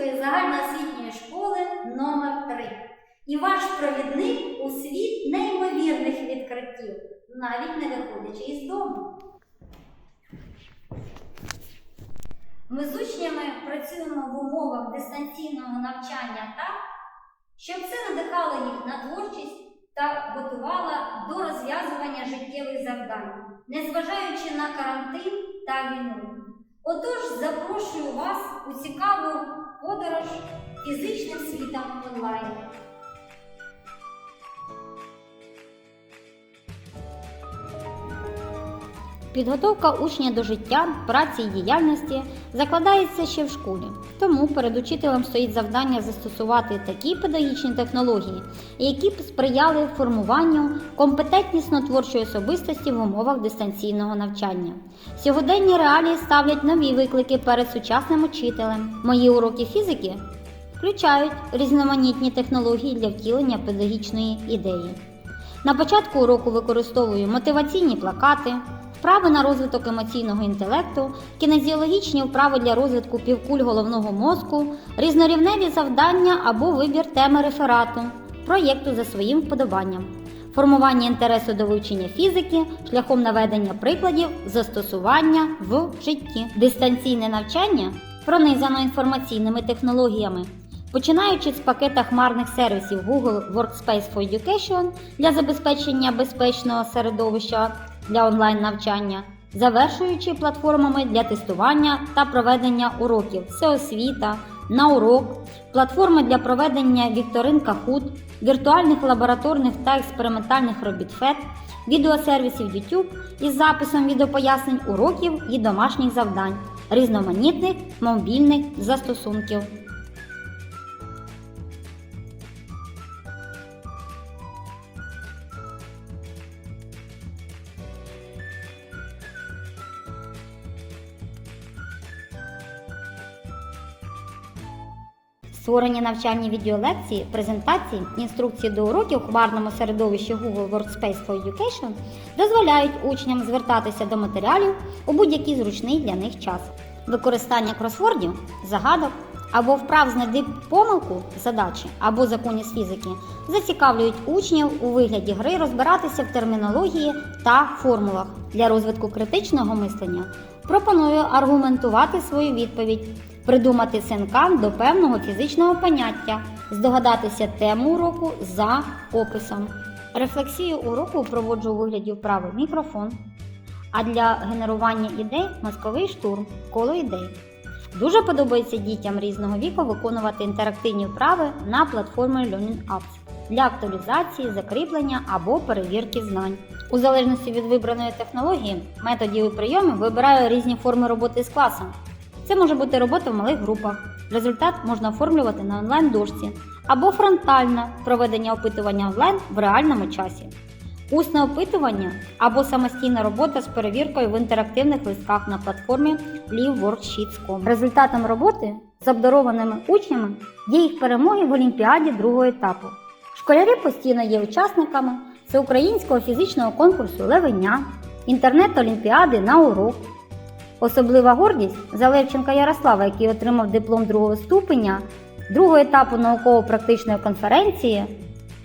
Української загальноосвітньої школи номер 3 І ваш провідник у світ неймовірних відкриттів, навіть не виходячи із дому. Ми з учнями працюємо в умовах дистанційного навчання так, щоб це надихало їх на творчість та готувало до розв'язування життєвих завдань, незважаючи на карантин та війну. Отож, запрошую вас у цікаву подорож фізичним світом онлайн. Підготовка учня до життя, праці і діяльності закладається ще в школі. Тому перед учителем стоїть завдання застосувати такі педагогічні технології, які б сприяли формуванню компетентнісно творчої особистості в умовах дистанційного навчання. Сьогоденні реалії ставлять нові виклики перед сучасним учителем. Мої уроки фізики включають різноманітні технології для втілення педагогічної ідеї. На початку уроку використовую мотиваційні плакати, вправи на розвиток емоційного інтелекту, кінезіологічні вправи для розвитку півкуль головного мозку, різнорівневі завдання або вибір теми реферату, проєкту за своїм вподобанням, формування інтересу до вивчення фізики шляхом наведення прикладів застосування в житті. Дистанційне навчання пронизано інформаційними технологіями. Починаючи з пакета хмарних сервісів Google Workspace for Education для забезпечення безпечного середовища для онлайн-навчання, завершуючи платформами для тестування та проведення уроків Всеосвіта, Наурок, платформи для проведення вікторин Kahoot, віртуальних лабораторних та експериментальних робіт FED, відеосервісів YouTube із записом відеопояснень уроків і домашніх завдань, різноманітних мобільних застосунків. Створені навчальні відеолекції, презентації, інструкції до уроків в хмарному середовищі Google Workspace for Education дозволяють учням звертатися до матеріалів у будь-який зручний для них час. Використання кросвордів, загадок або вправ знайди помилку задачі або законів з фізики зацікавлюють учнів у вигляді гри розбиратися в термінології та формулах для розвитку критичного мислення. Пропоную аргументувати свою відповідь придумати синкан до певного фізичного поняття, здогадатися тему уроку за описом. Рефлексію уроку проводжу у вигляді вправи мікрофон, а для генерування ідей мозковий штурм, коло ідей. Дуже подобається дітям різного віку виконувати інтерактивні вправи на платформі Learning Apps для актуалізації, закріплення або перевірки знань. У залежності від вибраної технології, методів і прийомів вибираю різні форми роботи з класом. Це може бути робота в малих групах. Результат можна оформлювати на онлайн-дошці або фронтальне проведення опитування онлайн в реальному часі. Усне опитування або самостійна робота з перевіркою в інтерактивних листках на платформі LiveWorksheets.com. Результатом роботи з обдарованими учнями є їх перемоги в Олімпіаді другого етапу. Школярі постійно є учасниками всеукраїнського фізичного конкурсу Левеня, інтернет-олімпіади на урок. Особлива гордість за Левченка Ярослава, який отримав диплом другого ступеня другого етапу науково-практичної конференції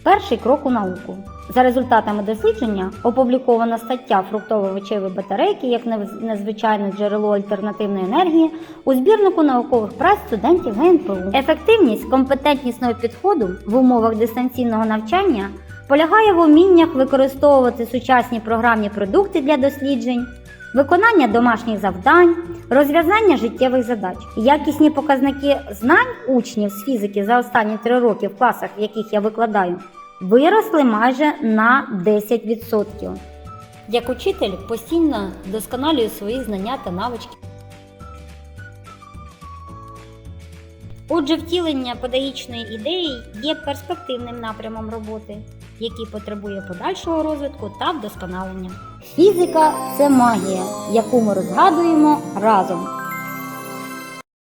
Перший крок у науку. За результатами дослідження опублікована стаття фруктово-овочеві батарейки як незвичайне джерело альтернативної енергії у збірнику наукових праць студентів ГНПУ. Ефективність компетентнісного підходу в умовах дистанційного навчання полягає в уміннях використовувати сучасні програмні продукти для досліджень, виконання домашніх завдань, розв'язання життєвих задач. Якісні показники знань учнів з фізики за останні три роки в класах, в яких я викладаю, виросли майже на 10%. Як учитель постійно вдосконалюю свої знання та навички. Отже, втілення педагогічної ідеї є перспективним напрямом роботи, який потребує подальшого розвитку та вдосконалення. Фізика це магія, яку ми розгадуємо разом.